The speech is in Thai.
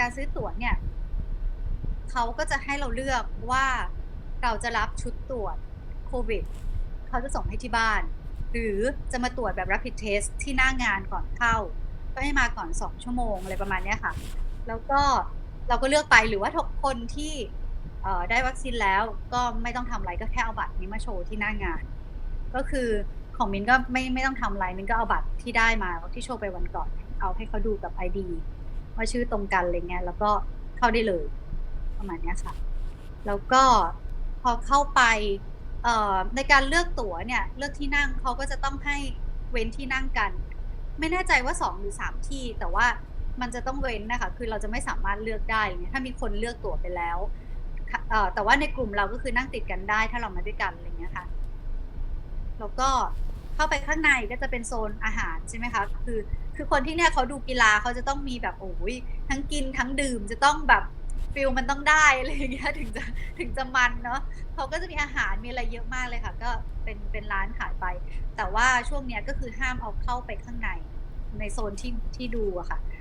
การซื้อตั๋วเนี่ยเขาก็จะให้เราเลือกว่าเราจะรับชุดตรวจโควิดเขาจะส่งให้ที่บ้าน หรือจะมาตรวจแบบ rapid test ที่หน้างานก่อนเข้า ก็ให้มาก่อน 2 ชั่วโมงอะไรประมาณนี้ค่ะ แล้วก็เราก็เลือกไปหรือว่าทุกคนที่ได้วัคซีนแล้วก็ไม่ต้องทำอะไรก็แค่เอาบัตรนี้มาโชว์ที่หน้างาน ก็คือของมินก็ไม่ไม่ต้องทำอะไรมินก็เอาบัตรที่ได้มาที่โชว์ไปวันก่อน เอาให้เขาดูกับ ID ว่าชื่อตรงกันอะไรเงี้ยแล้วก็เข้าได้เลย ประมาณนี้ค่ะ แล้วก็พอเข้าไปในการเลือกตั๋วเนี่ย เลือกที่นั่งเขาก็จะต้องให้เว้นที่นั่งกัน ไม่แน่ใจว่าสองหรือสามที่ แต่ว่ามันจะต้องเว้นนะคะ คือเราจะไม่สามารถเลือกได้เงี้ยถ้ามีคนเลือกตั๋วไปแล้วแต่ว่าในกลุ่มเราก็คือนั่งติดกันได้ ถ้าเรามาด้วยกันอะไรเงี้ยค่ะ แล้วก็ เข้าไปข้างในก็จะเป็นโซนอาหารใช่ไหมคะคือคือคนที่เนี่ยเขาดูกีฬาเขาจะต้องมีแบบโอ้ยทั้งกินทั้งดื่มจะต้องแบบฟิลมันต้องได้อะไรอย่างเงี้ยถึงจะถึงจะมันเนาะเขาก็จะมีอาหารมีอะไรเยอะมากเลยค่ะ ก็เป็นเป็นร้านขายไป แต่ว่าช่วงเนี้ยก็คือห้ามเอาเข้าไปข้างในในโซนที่ที่ดูอะค่ะ